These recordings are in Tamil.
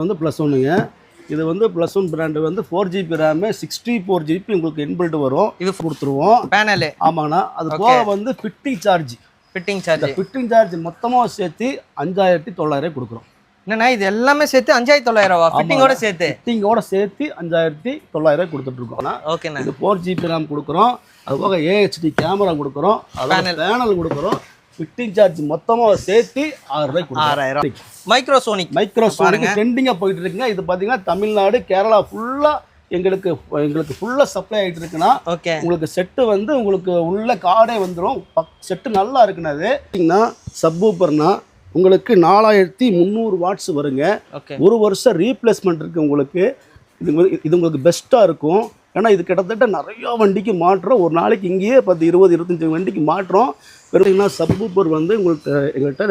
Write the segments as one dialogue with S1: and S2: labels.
S1: வந்து ப்ளஸ் ஒன்றுங்க இது வந்து ப்ளஸ் ஒன் பிராண்டு வந்து four GB RAM sixty four GB உங்களுக்கு இன்பில்ட் வரும்.
S2: இது
S1: கொடுத்துருவோம்.
S2: பேனலு
S1: ஆமாங்கண்ணா. அது போக வந்து fitting charge
S2: fitting charge
S1: fitting charge மொத்தமாக சேர்த்து அஞ்சாயிரத்தி தொள்ளாயிரம் கொடுக்குறோம்.
S2: என்னண்ணா இது எல்லாமே சேர்த்து அஞ்சாயிரத்தி தொள்ளாயிரம் ரூபா ஃபிட்டிங்கோட சேர்த்து?
S1: ஃபிட்டிங்கோட சேர்த்து அஞ்சாயிரத்தி தொள்ளாயிரம் கொடுத்துட்ருக்கோம்
S2: ஓகேண்ணா
S1: இது ஃபோர் ஜிபி ரேம் கொடுக்குறோம். அது போக ஏஹெச்டி கேமரா கொடுக்குறோம். பேனல் கொடுக்குறோம். ஃபிட்டிங் சார்ஜ் மொத்தமாக சேர்த்து ஆறு ரூபாய் கொடுக்குறோம்
S2: ஆறாயிரம் மைக்ரோசோனிக்
S1: மைக்ரோசாஃப்ட் ட்ரெண்டிங்காக போயிட்டு இருக்குங்க. இது பார்த்தீங்கன்னா தமிழ்நாடு கேரளா ஃபுல்லாக எங்களுக்கு எங்களுக்கு ஃபுல்லாக சப்ளை ஆகிட்டு இருக்குன்னா
S2: ஓகே
S1: உங்களுக்கு செட்டு வந்து உங்களுக்கு உள்ள கார்டே வந்துடும் செட்டு நல்லா இருக்குண்ணா அது. பார்த்தீங்கன்னா சப்பூப்பர்னா உங்களுக்கு நாலாயிரத்தி முந்நூறு வாட்ஸ் வருங்க. ஒரு வருஷம் ரீப்ளேஸ்மெண்ட் இருக்குது உங்களுக்கு. இது இது உங்களுக்கு பெஸ்ட்டாக இருக்கும். ஏன்னா இது கிட்டத்தட்ட நிறையா வண்டிக்கு மாற்றோம். ஒரு நாளைக்கு இங்கேயே பத்து இருபது இருபத்தஞ்சி வண்டிக்கு மாற்றோம். பெருமைங்கன்னா சப்பூப்பர் வந்து உங்களுக்கு எங்கள்கிட்ட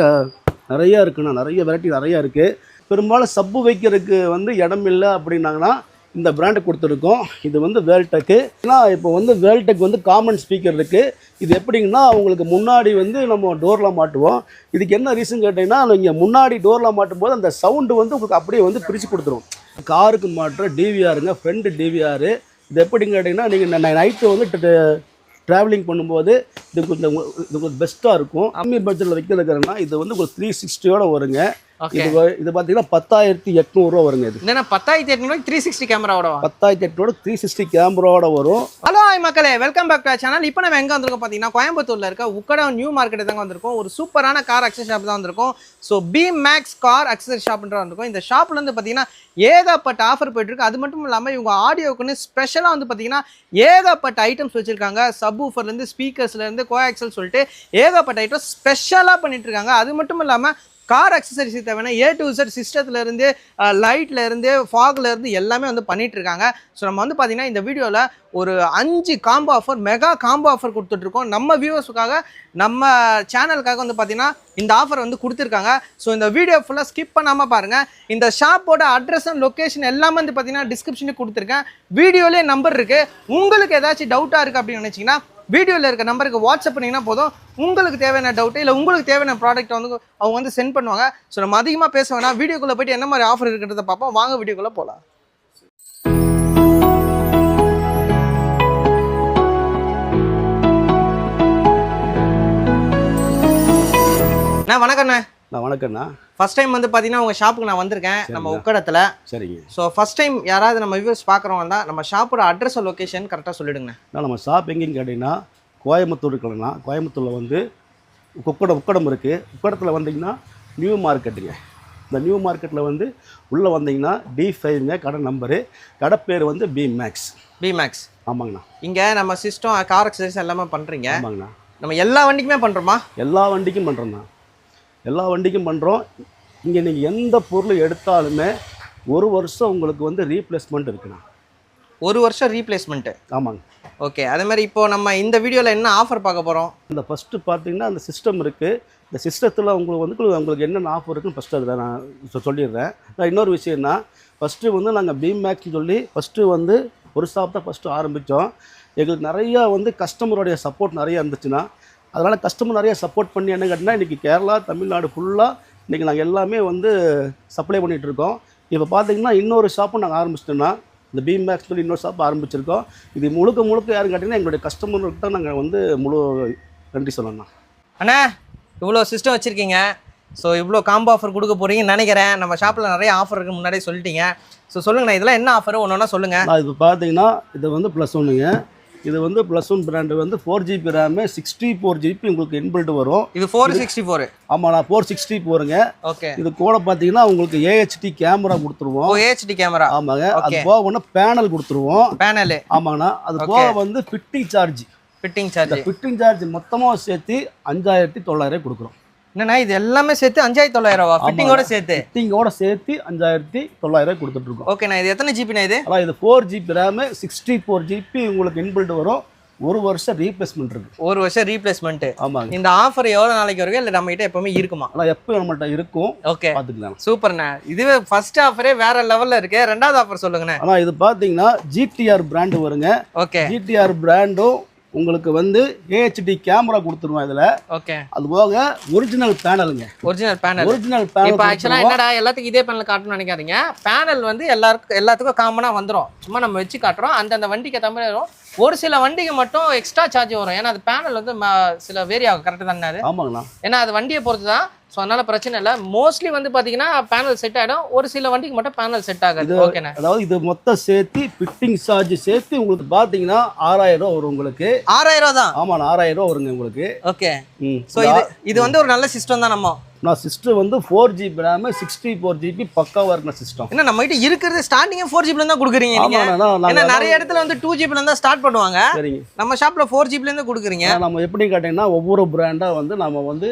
S1: நிறையா இருக்குண்ணா நிறைய வெரைட்டி நிறையா இருக்குது பெரும்பாலும் சப்பு வைக்கிறதுக்கு வந்து இடம் இல்லை அப்படின்னாங்கன்னா இந்த பிராண்டை கொடுத்துருக்கோம். இது வந்து வேல்டெக்கு. ஏன்னா இப்போ வந்து வேல்டெக் வந்து காமன் ஸ்பீக்கர் இருக்குது இது எப்படிங்கன்னா உங்களுக்கு முன்னாடி வந்து நம்ம டோரில் மாட்டுவோம். இதுக்கு என்ன ரீசன் கேட்டிங்கன்னா நீங்கள் முன்னாடி டோரில் மாட்டும் போது அந்த சவுண்டு வந்து உங்களுக்கு அப்படியே வந்து பிரித்து கொடுத்துரும். காருக்கு மாட்டுற டிவிஆருங்க ஃப்ரெண்டு டிவிஆரு இது எப்படின்னு கேட்டிங்கன்னா நீங்கள் நைட்டு வந்து ட்ராவலிங் பண்ணும்போது இது கொஞ்சம் இது கொஞ்சம் பெஸ்ட்டாக இருக்கும். கம்மி பட்ஜெட்டில் வைக்கிறதுக்குன்னா இது வந்து உங்களுக்கு த்ரீ சிக்ஸ்டியோட வருங்க. இது பார்த்தீங்கன்னா பத்தாயிரத்தி எட்நூறுரூவா வருங்க இது.
S2: பத்தாயிரத்தி எட்நூறு த்ரீ சிக்ஸ்டி கேமராவோட
S1: பத்தாயிரத்தி எட்நூறு த்ரீ சிக்ஸ்டி கேமராவோட வரும்.
S2: ஹலோ மக்களே. வெல்கம் பேக் டு சேனல் இப்போ நம்ம எங்கே வந்திருக்கோம் பார்த்தீங்கன்னா கோயம்புத்தூர்ல இருக்க உக்கடா நியூ மார்க்கெட் தாங்க வந்திருக்கோம். ஒரு சூப்பரான கார் அக்சஸ் ஷாப் தான் வந்திருக்கோம். So B max car accessory ஷாப்ன்ற வந்திருக்கோம். இந்த ஷாப்ல இருந்து பார்த்தீங்கன்னா ஏகப்பட்ட ஆஃபர் போயிட்டு இருக்கு அது மட்டும் இல்லாமல் இவங்க ஆடியோக்குன்னு ஸ்பெஷலாக வந்து பார்த்தீங்கன்னா ஏகப்பட்ட ஐட்டம்ஸ் வச்சிருக்காங்க. சப் ஊஃபர்லேருந்து ஸ்பீக்கர்ஸ்லேருந்து கோஆக்சல் சொல்லிட்டு ஏகப்பட்ட ஐட்டம் ஸ்பெஷலாக பண்ணிட்டு இருக்காங்க அது மட்டும் இல்லாமல் கார் அக்சசரிஸ் தேவையான ஏ டு இசட் சிஸ்டத்துலேருந்து லைட்லேருந்து ஃபாக்லேருந்து எல்லாமே வந்து பண்ணிகிட்ருக்காங்க ஸோ நம்ம வந்து பார்த்தீங்கன்னா இந்த வீடியோவில் ஒரு அஞ்சு combo offer mega combo offer கொடுத்துட்ருக்கோம் நம்ம வியூவர்ஸுக்காக நம்ம சேனலுக்காக வந்து பார்த்தீங்கன்னா இந்த ஆஃபர் வந்து கொடுத்துருக்காங்க. ஸோ இந்த வீடியோ ஃபுல்லாக ஸ்கிப் பண்ணாமல் பாருங்கள் இந்த ஷாப்போட அட்ரஸ் அண்ட் லொக்கேஷன் எல்லாமே வந்து பார்த்தீங்கன்னா டிஸ்கிரிப்ஷனில் கொடுத்துருக்கேன். வீடியோலேயே நம்பர் இருக்குது உங்களுக்கு ஏதாச்சும் டவுட்டாக இருக்குது அப்படின்னு நினச்சிங்கன்னா வீடியோவில் இருக்க நம்பருக்கு வாட்ஸ்அப் பண்ணிங்கன்னா போதும். உங்களுக்கு தேவையான டவுட்டு இல்லை உங்களுக்கு தேவையான ப்ராடக்ட் வந்து அவங்க வந்து சென்ட் பண்ணுவாங்க. ஸோ நம்ம அதிகமாக பேச வேணா வீடியோக்குள்ளே போயிட்டு என்ன மாதிரி ஆஃபர் இருக்கிறத பார்ப்போம். வாங்க வீடியோக்குள்ளே போகலாம் அண்ணா வணக்கண்ணே
S1: நான் வணக்கம்ண்ணா.
S2: ஃபர்ஸ்ட் டைம் வந்து பார்த்தீங்கன்னா உங்கள் ஷாப்புக்கு நான் வந்திருக்கேன். நம்ம உக்கடத்தில்.
S1: சரிங்க.
S2: ஸோ ஃபர்ஸ்ட் டைம் யாராவது நம்ம வியூஸ் பார்க்குறவங்க தான் நம்ம ஷாப்போட அட்ரஸ் லொக்கேஷன் கரெக்டாக சொல்லிடுங்க
S1: நான் நம்ம ஷாப் எங்கேன்னு கேட்டிங்கன்னா கோயம்புத்தூர் இருக்கலண்ணா கோயம்புத்தூரில் வந்து உக்கடம் உக்கடம் இருக்குது உக்கடத்தில் வந்தீங்கன்னா நியூ மார்க்கெட்டுங்க இந்த நியூ மார்க்கெட்டில் வந்து உள்ளே வந்தீங்கன்னா டி ஃபைவ்ங்க கடை நம்பரு கடை பேர் வந்து பி மேக்ஸ்
S2: பி மேக்ஸ்
S1: ஆமாங்கண்ணா.
S2: இங்கே நம்ம சிஸ்டம் கார் அக்சசரிஸ் எல்லாமே பண்ணுறீங்க
S1: ஆமாங்கண்ணா.
S2: நம்ம எல்லா வண்டிக்குமே பண்ணுறோமா
S1: எல்லா வண்டிக்கும் பண்ணுறோண்ணா எல்லா வண்டிக்கும் பண்ணுறோம் இங்கே நீங்கள் எந்த பொருள் எடுத்தாலுமே ஒரு வருஷம் உங்களுக்கு வந்து ரீப்ளேஸ்மெண்ட் இருக்குண்ணா.
S2: ஒரு வருஷம் ரீப்ளேஸ்மெண்ட்டு
S1: ஆமாங்க.
S2: ஓகே அதே மாதிரி இப்போ நம்ம இந்த வீடியோவில் என்ன ஆஃபர் பார்க்க போகிறோம்
S1: இந்த ஃபஸ்ட்டு பார்த்தீங்கன்னா அந்த சிஸ்டம் இருக்குது இந்த சிஸ்டத்தில் உங்களுக்கு வந்து உங்களுக்கு என்னென்ன ஆஃபர் இருக்குன்னு ஃபஸ்ட்டு அதில் நான் சொல்லிடுறேன். நான் இன்னொரு விஷயம்னா ஃபஸ்ட்டு வந்து நாங்கள் பீம் மேக்ஸ்னு சொல்லி ஃபஸ்ட்டு வந்து ஒரு ஷாப் தான் ஃபஸ்ட்டு ஆரம்பித்தோம் எங்களுக்கு நிறையா வந்து கஸ்டமருடைய சப்போர்ட் நிறையா இருந்துச்சுன்னா அதனால் கஸ்டமர் நிறைய சப்போர்ட் பண்ணி என்ன கேட்டிங்கன்னா இன்றைக்கி கேரளா தமிழ்நாடு ஃபுல்லாக இன்றைக்கி நாங்கள் எல்லாமே வந்து சப்ளை பண்ணிகிட்டு இருக்கோம். இப்போ பார்த்தீங்கன்னா இன்னொரு ஷாப்பும் நாங்கள் ஆரம்பிச்சிட்டோன்னா இந்த பீம் மேக்ஸ் சொல்லி இன்னொரு ஷாப் ஆரம்பிச்சிருக்கோம். இது முழுக்க முழுக்க யாருன்னு கேட்டிங்கன்னா எங்களுடைய கஸ்டமருக்கு தான் நாங்கள் வந்து முழு நன்றி சொல்லணும்
S2: அண்ணா இவ்வளோ சிஸ்டம் வச்சுருக்கீங்க. ஸோ இவ்வளோ காம்போ ஆஃபர் கொடுக்க போகிறீங்கன்னு நினைக்கிறேன். நம்ம ஷாப்பில் நிறைய ஆஃபர் இருக்கு முன்னாடியே சொல்லிட்டீங்க. ஸோ சொல்லுங்கண்ணா இதெல்லாம் என்ன ஆஃபர் ஒன்று ஒன்றா சொல்லுங்கள்
S1: இது பார்த்தீங்கன்னா இது வந்து ப்ளஸ் ஒன்றுங்க இது வந்து ப்ளஸ் ஒன் பிராண்டு வந்து four GB RAM sixty four GB உங்களுக்கு இன்பில்ட் வரும்.
S2: இது ஃபோர் சிக்ஸ்டி ஃபோர்
S1: நான் ஃபோர் சிக்ஸ்டி போருங்க.
S2: ஓகே
S1: இது கூட பார்த்தீங்கன்னா உங்களுக்கு ஏஹெச்டி கேமரா கொடுத்துருவோம்.
S2: ஓஹெச்டி கேமரா
S1: ஆமாங்க. அது. போக ஒன்று பேனல் கொடுத்துருவோம்.
S2: பேனலு
S1: ஆமாங்கண்ணா. அது. போக வந்து fitting charge
S2: fitting charge
S1: fitting charge மொத்தமாக சேர்த்து அஞ்சாயிரத்தி தொள்ளாயிரம் கொடுக்குறோம்.
S2: என்னண்ணா இது எல்லாமே சேர்த்து அஞ்சாயிரத்தி தொள்ளாயிரம் ரூபா ஃபிட்டிங்கோட சேர்த்து?
S1: ஃபிட்டிங்கோட சேர்த்து அஞ்சாயிரத்தி தொள்ளாயிரம் கொடுத்துட்ருக்கோம்
S2: ஓகேண்ணா இது எத்தனை ஜிபிண்ணா இது?
S1: அதான் இது four GB RAM sixty four GB உங்களுக்கு இன்பில்ட் வரும். ஒரு வருஷம் ரீப்ளேஸ்மெண்ட் இருக்குது
S2: ஒரு வருஷம் ரீப்ளேஸ்மெண்ட்டு
S1: ஆமாங்க.
S2: இந்த ஆஃபர் எவ்வளோ நாளைக்கு வரைக்கும் இல்லை நம்ம கிட்ட எப்பவுமே இருக்குமா?
S1: ஆனால் எப்போ நம்மள்ட்ட இருக்கும்?
S2: ஓகே
S1: பார்த்துக்கலாம்.
S2: சூப்பர்ண்ணா இதுவே ஃபர்ஸ்ட் ஆஃபரே வேற லெவல்ல இருக்கு. ரெண்டாவது ஆஃபர் சொல்லுங்கண்ணே.
S1: ஆனால் இது பார்த்தீங்கன்னா ஜிடிஆர் பிராண்டு வருங்க.
S2: ஓகே
S1: ஜிடிஆர் பிராண்டும் உங்களுக்கு வந்து ஏஹெச்டி கேமரா கொடுத்துருவோம் இதில்.
S2: ஓகே
S1: அது போக ஒரிஜினல் பேனலுங்க
S2: ஒரிஜினல் பேனல்
S1: ஒரிஜினல்
S2: இப்போ
S1: பேனல்
S2: ஆக்சுவலாக என்னடா எல்லாத்துக்கும் இதே பேனல் காட்டணும்னு நினைக்காதீங்க. பேனல் வந்து எல்லாருக்கும் எல்லாத்துக்கும் காமனாக வந்துடும் சும்மா நம்ம வச்சு காட்டுறோம். அந்தந்த வண்டிக்கு மாதிரி வரும். ஒரு சில வண்டிக்கு மட்டும் எக்ஸ்ட்ரா சார்ஜ் வரும். ஏன்னா அது பேனல் வந்து சில வேரி ஆகும். கரெக்டாக தானே அது?
S1: ஆமாங்கண்ணா.
S2: ஏன்னா அது வண்டியை பொறுத்து தான் ஸோ அதனால பிரச்சனை இல்லை. மோஸ்ட்லி வந்து பார்த்தீங்கன்னா பேனல் செட் ஆகிடும் ஒரு சில வண்டிக்கு மட்டும் பேனல் செட் ஆகாது. ஓகேண்ணா
S1: அதாவது இது மொத்தம் சேர்த்து ஃபிட்டிங் சார்ஜ் சேர்த்து உங்களுக்கு பார்த்தீங்கன்னா ஆறாயிரம் ரூபா வரும் உங்களுக்கு.
S2: ஆறாயிரம் ரூபா தான்
S1: ஆமாண்ணா ஆறாயிரம் ரூபா வருங்க உங்களுக்கு.
S2: ஓகே
S1: ம்.
S2: ஸோ இது இது வந்து ஒரு நல்ல சிஸ்டம் தான் நம்ம.
S1: நான் சிஸ்டம் வந்து four GB RAM sixty four GB பக்காவாக இருக்கிற சிஸ்டம்
S2: என்ன நம்ம கிட்ட இருக்கிறது ஸ்டார்டிங்கே ஃபோர் ஜிபில தான் கொடுக்குறீங்க ஏன்னா நிறைய இடத்துல வந்து டூ ஜிபில தான் ஸ்டார்ட் பண்ணுவாங்க.
S1: சரிங்க.
S2: நம்ம ஷாப்ல ஃபோர் ஜிபில இருந்து கொடுக்குறீங்க.
S1: நம்ம எப்படி கேட்டிங்கன்னா ஒவ்வொரு பிராண்டாக வந்து நம்ம வந்து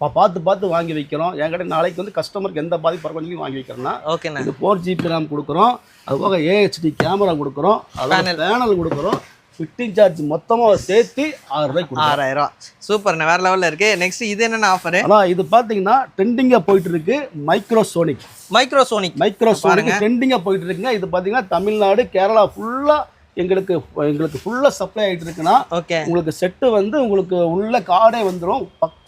S1: பார்த்து பார்த்து வாங்கி வைக்கிறோம். என்கிட்ட நாளைக்கு வந்து கஸ்டமருக்கு எந்த பாதிப்பு வரணும் வாங்கி வைக்கிறோம்னா
S2: ஓகேண்ணா
S1: இது ஃபோர் ஜிபி ரேம் கொடுக்குறோம். அது போக ஏஹெச்டி கேமரா கொடுக்குறோம். அதோட பேனல் கொடுக்குறோம். ஃபிட்டிங் சார்ஜ் மொத்தமாக சேர்த்து ஆறு ரூபாய்க்கு கொடுக்குறோம்.
S2: ஆறாயிரம் சூப்பர்ண்ணா வேற லெவல்ல இருக்கு. நெக்ஸ்ட் இது என்னென்ன ஆஃபர்
S1: ஆனால் இது பார்த்தீங்கன்னா ட்ரெண்டிங்காக போயிட்டு இருக்கு மைக்ரோசோனிக்
S2: மைக்ரோசோனிக்
S1: மைக்ரோசோனிக் ட்ரெண்டிங்காக போயிட்டு இருக்குங்க இது பார்த்தீங்கன்னா தமிழ்நாடு கேரளா ஃபுல்லாக எங்களுக்கு எங்களுக்கு ஃபுல்லாக சப்ளை ஆகிட்டு இருக்குன்னா
S2: ஓகே
S1: உங்களுக்கு செட்டு வந்து உங்களுக்கு உள்ள கார்டே வந்துடும்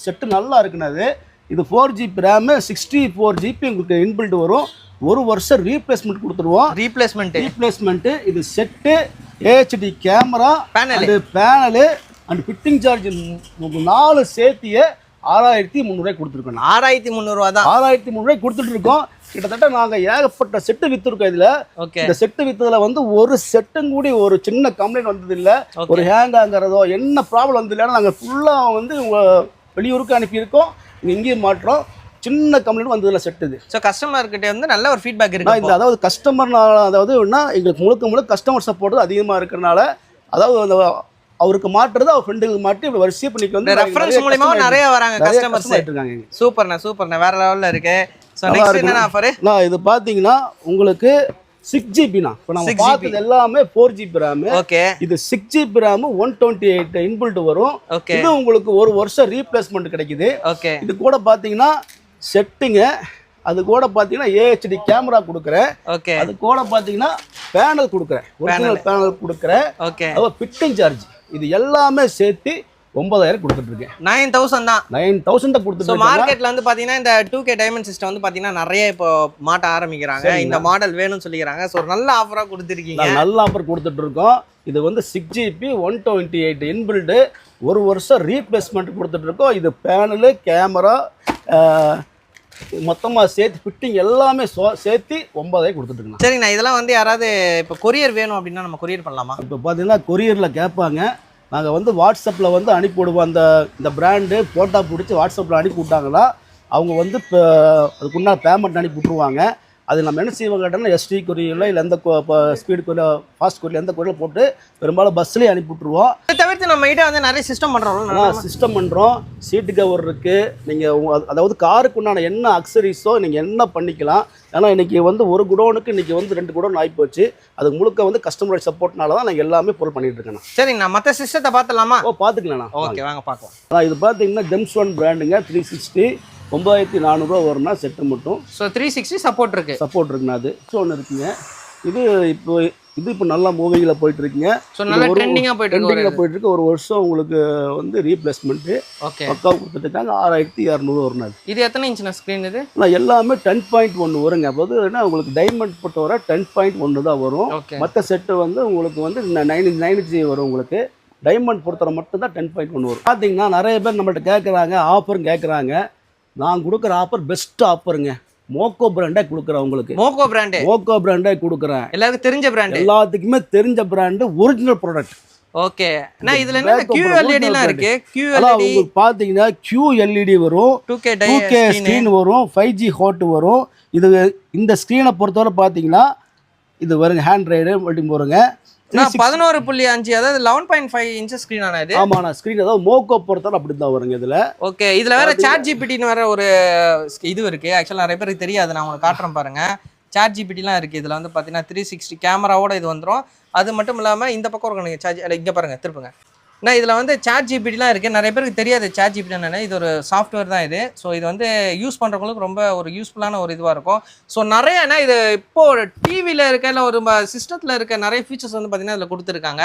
S1: செட்டு நல்லா இருக்குண்ணா அது இது four GB RAM sixty four GB உங்களுக்கு இன்பில்ட் வரும். ஒரு வருஷம் ரீப்ளேஸ்மெண்ட் கொடுத்துருவோம்
S2: ரீப்ளேஸ்மெண்ட்
S1: ரீப்ளேஸ்மெண்ட்டு இது set AHD camera. And panel and fitting charge நாலு சேர்த்தியே ஆறாயிரத்தி முந்நூறுவாய் கொடுத்துருக்கோம்
S2: ஆறாயிரத்தி முந்நூறுவா தான்
S1: ஆறாயிரத்தி முந்நூறுவாய் கொடுத்துட்டு இருக்கோம். கிட்டத்தட்ட நாங்கள் ஏகப்பட்ட செட்டு விற்றுருக்கோம் இதில். இந்த செட்டு வித்ததுல வந்து ஒரு செட்டும் கூடி ஒரு சின்ன கம்ப்ளைண்ட் வந்தது இல்ல. ஒரு ஹேங் ஆகிறதோ என்ன ப்ராப்ளம் வந்தது இல்லைன்னா நாங்கள் ஃபுல்லாக வந்து வெளியூருக்கு அனுப்பியிருக்கோம். இங்க இங்கேயும் மாற்றோம் சின்ன கம்ப்ளைண்ட் வந்ததில்ல செட் இது.
S2: ஸோ கஸ்டமர் கிட்ட வந்து நல்ல ஒரு ஃபீட்பேக் இருக்கு
S1: இந்த அதாவது கஸ்டமர் அதாவது என்ன எங்களுக்கு முழுக்க முழுக்க கஸ்டமர் சப்போர்ட் அதிகமாக இருக்கிறனால அதாவது அந்த அவருக்கு மாட்டுறது அவர் ஃப்ரெண்டுக்கு மாட்டி இப்படி வரிசையாக பண்ணிக்கு வந்து
S2: ரெஃபரன்ஸ் மூலியமா நிறைய வராங்க கஸ்டமர்ஸ்
S1: கஸ்டமர் இருக்காங்க.
S2: சூப்பர்ண்ணா சூப்பர்ண்ணா வேற லெவல்ல இருக்கு. ஸோ
S1: நல்லா இது பார்த்தீங்கன்னா உங்களுக்கு சிக்ஸ் ஜிபினா இப்போ நம்ம
S2: 6GB.
S1: பார்த்தது எல்லாமே ஃபோர் ஜிபி ரேமு
S2: ஓகே
S1: இது six GB RAM one twenty eight inbuilt வரும்.
S2: ஓகே
S1: இது உங்களுக்கு ஒரு வருஷம் ரீப்ளேஸ்மெண்ட் கிடைக்குது.
S2: ஓகே
S1: இது கூட பார்த்தீங்கன்னா செட்டுங்க அது கூட பார்த்தீங்கன்னா ஏஹெச்டி கேமரா கொடுக்குறேன்.
S2: ஓகே
S1: அது கூட பார்த்தீங்கன்னா பேனல் கொடுக்குறேன். ஒரிஜினல் பேனல் கொடுக்குறேன்.
S2: ஓகே
S1: அதாவது ஃபிட்டிங் சார்ஜ் இது எல்லாமே சேர்த்து ஒன்பதாயிரம் கொடுத்துட்ருக்கேன்
S2: நைன் தௌசண்ட் தான்.
S1: நைன் தௌசண்டை
S2: ஸோ
S1: கொடுத்துட்டு
S2: மார்க்கெட்ல வந்து பாத்தீங்கன்னா இந்த டூ கே டைமண்ட் சிஸ்டம் வந்து பாத்தீங்கன்னா நிறைய இப்போ மாட்ட ஆரம்பிக்கிறாங்க. இந்த மாடல் வேணும்னு சொல்லிக்கிறாங்க. ஸோ ஒரு நல்ல ஆஃபரா கொடுத்துருக்கீங்க.
S1: நல்ல ஆஃபர் கொடுத்துட்டு இருக்கோம் இது வந்து six GB one twenty eight inbuilt ஒரு வருஷம் ரீப்ளேஸ்மெண்ட் கொடுத்துட்டு இருக்கோம் இது பேனலு கேமரா மொத்தமாக சேர்த்து ஃபிட்டிங் எல்லாமே சோ- சேர்த்து ஒன்பதாயிரம் கொடுத்துட்ருக்கேன்
S2: சரிங்கண்ணா. இதெல்லாம் வந்து யாராவது இப்போ கொரியர் வேணும் அப்படின்னா நம்ம கொரியர் பண்ணலாமா?
S1: இப்போ பார்த்தீங்கன்னா கொரியரில் கேட்பாங்க. நாங்கள் வந்து வாட்ஸ்அப்பில் வந்து அனுப்பி விடுவோம் அந்த இந்த பிராண்டு ஃபோட்டோ பிடிச்சி வாட்ஸ்அப்பில் அனுப்பி விட்டாங்கன்னா அவங்க வந்து இப்போ அதுக்குண்டான பேமெண்ட் அனுப்பி விட்ருவாங்க அது நம்ம என்ன செய்வோம் கேட்டோம்னா எஸ்டி கொரியரில் இல்லை எந்த ஸ்பீடு கொரியர் ஃபாஸ்ட் கொரியர் எந்த கொரியரில் போட்டு பெரும்பாலும் பஸ்லேயே அனுப்பி விட்ருவோம்
S2: இதை தவிர்த்து நம்ம கிட்ட வந்து நிறைய சிஸ்டம்
S1: ஆனால் சிஸ்டம் பண்ணுறோம் சீட்டு கவர் இருக்குது நீங்கள் அதாவது காருக்கு உண்டான என்ன அக்சரிஸோ நீங்கள் என்ன பண்ணிக்கலாம். ஏன்னா இன்றைக்கி வந்து ஒரு குடோனுக்கு இன்றைக்கி வந்து ரெண்டு குடோன் ஆகிப்போச்சு அது முழுக்க வந்து கஸ்டமர் சப்போர்ட்னால தான் நான் எல்லாமே பொருள் பண்ணிட்டு இருக்கேன்.
S2: சரிங்கண்ணா. மற்ற சிஸ்டத்தை பார்த்துலாமா
S1: ஓ பார்த்துக்கலாண்ணா.
S2: ஓகே வாங்க பார்க்கலாம்.
S1: இது பார்த்தீங்கன்னா ஜெம்ஸ் ஒன் பிராண்டுங்க த்ரீ சிக்ஸ்டி ஒம்பதாயிரத்தி நானூறுரூவா வரும்னா செட்டு மட்டும்.
S2: ஸோ த்ரீ சிக்ஸ்டி சப்போர்ட் இருக்கு.
S1: சப்போர்ட் இருக்குண்ணா அது. ஒன்று இருக்குங்க. இது இப்போ இது இப்போ நல்லா மூவிங்கில் போயிட்டு இருக்குங்க
S2: ஸோ நல்லா
S1: ஒரு-
S2: ட்ரெண்டிங்காக போயிட்டு இருக்கு
S1: ட்ரெண்டிங்கில் போயிட்டு இருக்கு ஒரு வருஷம் உங்களுக்கு வந்து ரீப்ளேஸ்மெண்ட்டு
S2: ஓகே
S1: பக்கா கொடுத்துட்டுருக்காங்க. ஆறாயிரத்தி இரநூறு வரும் அது.
S2: இது எத்தனை இன்ச்னா ஸ்க்ரீன் இது?
S1: ஆனால் எல்லாமே டென் பாயிண்ட் ஒன்று வருங்க. அப்போது என்ன உங்களுக்கு டைமண்ட் பொறுத்தவரை டென் பாயிண்ட் ஒன்று தான் வரும். மற்ற செட்டு வந்து உங்களுக்கு வந்து நைன் நைன் ஜி வரும் உங்களுக்கு. டைமண்ட் பொறுத்தவரை மட்டும் தான் டென் பாயிண்ட் ஒன்று வரும். பார்த்தீங்கன்னா நிறைய பேர் நம்மள்ட்ட கேட்குறாங்க ஆஃபரும் கேட்குறாங்க நான் கொடுக்குற ஆஃபர் பெஸ்ட் ஆஃபருங்க மோக்கோ பிராண்டே கொடுக்குறேன் உங்களுக்கு.
S2: மோகோ பிராண்டு
S1: மோக்கோ பிராண்டே கொடுக்குறேன்.
S2: எல்லாருக்கும் தெரிஞ்ச பிராண்டு
S1: எல்லாத்துக்குமே தெரிஞ்ச பிராண்டு ஒரிஜினல் ப்ராடக்ட்
S2: ஓகே அண்ணா இதுல என்ன
S1: Black
S2: கியூ
S1: Opera,
S2: எல்இடிலாம்
S1: Opera
S2: இருக்கு? கியூ
S1: அதான்
S2: எல்இடி
S1: உங்களுக்கு பார்த்தீங்கன்னா கியூ எல்இடி வரும்.
S2: டூ கே டை
S1: டூ கே
S2: ஸ்க்ரீன்
S1: ஸ்க்ரீன் வரும். ஃபைவ் ஜி ஹோட் வரும். இது இந்த ஸ்க்ரீனை பொறுத்தவரை பார்த்தீங்கன்னா இது வருங்க ஹேண்ட் ரைடு மல்டி வருங்க
S2: பதினோரு புள்ளி அஞ்சு அதாவது eleven point five inches screen ஆனா இது.
S1: ஆமாண்ணா ஸ்க்ரீன் அதாவது மோக்கோ பொறுத்தவரை அப்படி தான் வருங்க இதில்.
S2: ஓகே இதுல வேற சாட் ஜிபிடின்னு வேற ஒரு இது இருக்கு. ஆக்சுவலா நிறைய பேருக்கு தெரியாது நான் உங்களுக்கு காட்டுறேன் பாருங்க. சாட் ஜிபிடிலாம் இருக்கு. இதுல வந்து பாத்தீங்கன்னா த்ரீ சிக்ஸ்டி கேமராவோட இது வந்துரும். அது மட்டும் இல்லாம இந்த பக்கம் இருக்கு நீங்க சார்ஜ் இங்க பாருங்க திருப்புங்க. நான் இதில் வந்து சாட் ஜிபிடிலாம் இருக்குது நிறைய பேருக்கு தெரியாது சாட் ஜிபிடி என்னென்ன. இது ஒரு சாஃப்ட்வேர் தான் இது. ஸோ இது வந்து யூஸ் பண்ணுறவங்களுக்கு ரொம்ப ஒரு யூஸ்ஃபுல்லான ஒரு இதுவாக இருக்கும். ஸோ நிறைய என்ன இது இப்போ டிவியில் இருக்க இல்லை ஒரு சிஸ்டத்தில் இருக்க நிறைய ஃபீச்சர்ஸ் வந்து பார்த்தீங்கன்னா இதில் கொடுத்துருக்காங்க.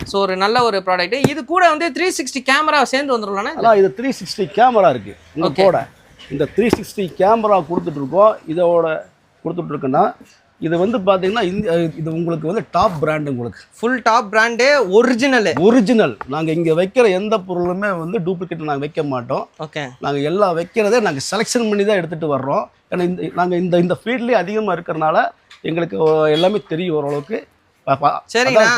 S2: ஸோ ஒரு நல்ல ஒரு ப்ராடக்ட் இது கூட வந்து த்ரீ சிக்ஸ்டி கேமரா சேர்ந்து வந்துரும்லண்ணா
S1: ஆனால் இது த்ரீ சிக்ஸ்டி கேமரா இருக்குது இந்த. போட இந்த த்ரீ சிக்ஸ்டி கேமரா கொடுத்துட்ருக்கோம் இதோட கொடுத்துட்ருக்குன்னா இது வந்து பார்த்தீங்கன்னா இந்த இது உங்களுக்கு வந்து டாப் பிராண்ட் உங்களுக்கு.
S2: ஃபுல் டாப் பிராண்டே ஒரிஜினல்
S1: ஒரிஜினல் நாங்கள் இங்கே வைக்கிற எந்த பொருளுமே வந்து டூப்ளிகேட் நாங்கள் வைக்க மாட்டோம்.
S2: ஓகே
S1: நாங்கள் எல்லாம் வைக்கிறதே நாங்கள் செலெக்ஷன் பண்ணி தான் எடுத்துகிட்டு வர்றோம். ஏன்னா இந்த நாங்கள் இந்த இந்த ஃபீல்ட்லேயே அதிகமாக இருக்கிறனால எங்களுக்கு எல்லாமே தெரியும் ஓரளவுக்கு.
S2: சரிங்கண்ணா.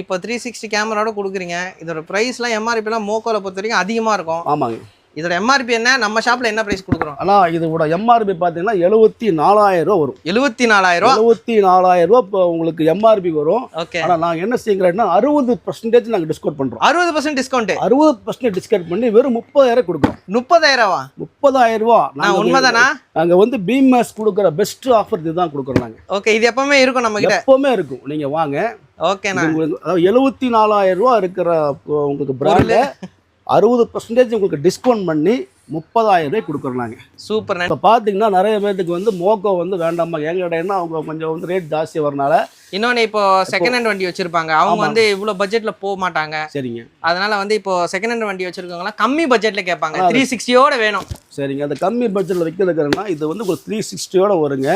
S2: இப்போ த்ரீ சிக்ஸ்டி கேமராவோட கொடுக்குறீங்க. இதோட ப்ரைஸ்லாம் எம்ஆர்பிலாம் மோக்கோல பொறுத்த வரைக்கும் அதிகமாக இருக்கும்.
S1: ஆமாங்க.
S2: இதோட எம்ஆர்பி என்ன? நம்ம ஷாப்பில் என்ன ப்ரைஸ் கொடுக்குறோம்?
S1: ஆனால் இதோட எம்ஆர்பி பார்த்தீங்கன்னா எழுபத்தி நாலாயிரம் ரூபா வரும்.
S2: எழுபத்தி நாலாயிரம் ரூபா?
S1: எழுபத்தி நாலாயிரம் ரூபா இப்போ உங்களுக்கு எம்ஆர்பி வரும்.
S2: ஓகே
S1: ஆனால் நாங்கள் என்ன செய்கிறோம்னா அறுபது பர்சன்டேஜ் நாங்கள் டிஸ்கவுண்ட் பண்ணுறோம்
S2: அறுபது பர்சன்ட் டிஸ்கவுண்ட்
S1: அறுபது பர்சன்டேஜ் டிஸ்கவுண்ட் பண்ணி வெறும் முப்பதாயிரம் கொடுக்குறோம்.
S2: முப்பதாயிரம் ரூபா
S1: முப்பதாயிரம் ரூபா
S2: நான் உண்மைதானா?
S1: நாங்கள் வந்து பிஎம்எஸ் கொடுக்குற பெஸ்ட் ஆஃபர் இதுதான் கொடுக்குறோம் நாங்கள்
S2: ஓகே இது எப்பவுமே இருக்கும் நம்ம கிட்ட
S1: எப்பவுமே இருக்கும். நீங்கள் வாங்க.
S2: ஓகேண்ணா
S1: உங்களுக்கு அதாவது எழுபத்தி நாலாயிரம் ரூபா இருக்கிற உங்களுக்கு பிராண்டு அறுபது பர்சன்டேஜ் உங்களுக்கு டிஸ்கவுண்ட் பண்ணி முப்பதாயிரம் ரூபாய் கொடுக்குறோம் நாங்கள்
S2: சூப்பர்
S1: இப்போ பார்த்தீங்கன்னா நிறைய பேர்த்துக்கு வந்து மோக்கோ வந்து வேண்டாமா? எங்க கடைன்னா அவங்க கொஞ்சம் வந்து ரேட் ஜாஸ்தி வரனால
S2: இன்னொன்று இப்போ செகண்ட் ஹேண்ட் வண்டி வச்சிருப்பாங்க. அவங்க. வந்து இவ்வளோ பட்ஜெட்ல போக மாட்டாங்க.
S1: சரிங்க.
S2: அதனால வந்து இப்போ செகண்ட் ஹேண்ட் வண்டி வச்சிருக்கவங்கலாம் கம்மி பட்ஜெட்ல கேட்பாங்க. த்ரீ சிக்ஸ்டியோட வேணும்.
S1: சரிங்க. அந்த கம்மி பட்ஜெட்டில் வைக்கிறதுக்குன்னா இது வந்து உங்களுக்கு த்ரீ சிக்ஸ்டியோட வருங்க.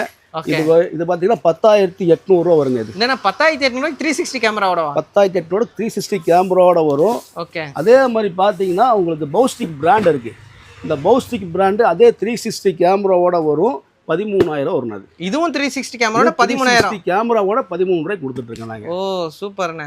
S1: இது இது பார்த்தீங்கன்னா பத்தாயிரத்தி எட்நூறுரூவா வருங்க இது.
S2: என்னன்னா பத்தாயிரத்தி எட்நூறு த்ரீ சிக்ஸ்டி கேமராவோடவா
S1: பத்தாயிரத்தி எட்நூறு த்ரீ சிக்ஸ்டி கேமராவோட வரும்.
S2: ஓகே
S1: அதே மாதிரி பார்த்தீங்கன்னா உங்களுக்கு பௌஸ்டிக் பிராண்ட் இருக்குது இந்த பௌஸ்டிக் பிராண்டு அதே த்ரீ சிக்ஸ்டி கேமராவோட வரும் பதிமூணாயிரம் வரும் அது.
S2: இதுவும் த்ரீ சிக்ஸ்டி கேமராவோட பதிமூணாயிரம்.
S1: கேமராவோட பதிமூணு ரூபாய் கொடுத்துட்ருக்கேன் நாங்கள்
S2: ஓ சூப்பர்ண்ணே.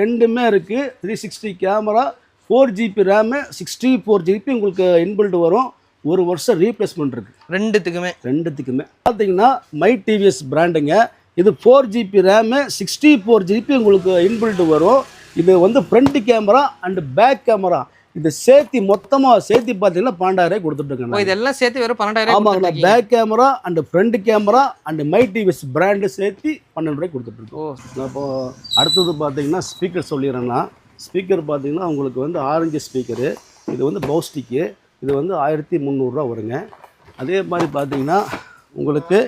S1: ரெண்டுமே இருக்குது three sixty camera four GB RAM sixty four GB உங்களுக்கு இன்பில்ட் வரும். ஒரு வருஷம் ரீப்ளேஸ்மெண்ட் இருக்குது
S2: ரெண்டுத்துக்குமே.
S1: ரெண்டுத்துக்குமே. பார்த்தீங்கன்னா மை டிவிஎஸ் பிராண்டுங்க இது four GB RAM sixty four GB உங்களுக்கு இன்பில்ட் வரும். இது வந்து front camera and back camera இது சேர்த்தி மொத்தமாக சேர்த்தி பார்த்தீங்கன்னா பன்னெண்டாயிரம்
S2: ஓ
S1: கொடுத்துட்ருக்கேன்
S2: இதெல்லாம் சேர்த்து வெறும் பன்னெண்டாயிரம்
S1: ஆமாங்கண்ணா back camera and front camera and my TVS brand சேர்த்தி பன்னெண்டு ரூபாய் கொடுத்துட்ருக்கோம் இப்போ அடுத்தது பார்த்தீங்கன்னா ஸ்பீக்கர் சொல்லிடுறேன்னா ஸ்பீக்கர் பார்த்தீங்கன்னா உங்களுக்கு வந்து ஆரஞ்சு ஸ்பீக்கரு இது வந்து பௌஸ்டிக்கு இது வந்து ஆயிரத்தி முந்நூறுரூவா வருங்க. அதே மாதிரி பார்த்தீங்கன்னா உங்களுக்கு